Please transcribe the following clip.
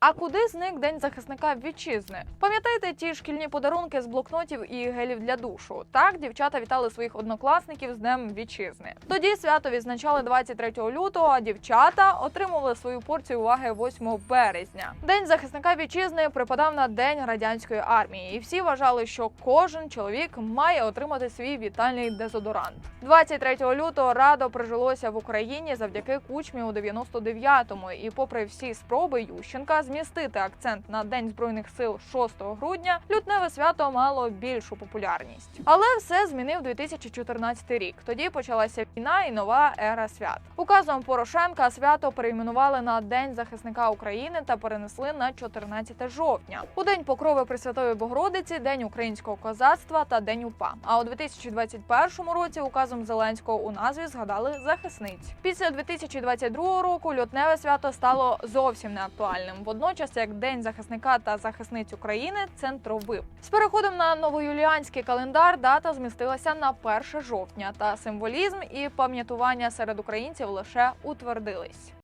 А куди зник День захисника вітчизни? Пам'ятаєте ті шкільні подарунки з блокнотів і гелів для душу? Так дівчата вітали своїх однокласників з Днем вітчизни. Тоді свято відзначали 23 лютого, а дівчата отримували свою порцію уваги 8 березня. День захисника вітчизни припадав на День радянської армії, і всі вважали, що кожен чоловік має отримати свій вітальний дезодорант. 23 лютого радо прижилося в Україні завдяки кучмі у 99-му. І попри всі спроби Ющенка змістити акцент на День збройних сил 6 грудня, лютневе свято мало більшу популярність. Але все змінив 2014 рік. Тоді почалася війна і нова ера свят. Указом Порошенка свято перейменували на День захисника України та перенесли на 14 жовтня. У день покрови Пресвятої Богородиці, День українського козацтва та День УПА. А у 2021 році указом Зеленського у назві згадали захисниць. Після 2022 року лютневе свято стало зовсім неактуальним. Водночас, як День захисника та захисниць України, центровим. З переходом на новоюліанський календар дата змістилася на 1 жовтня, та символізм і пам'ятування серед українців лише утвердились.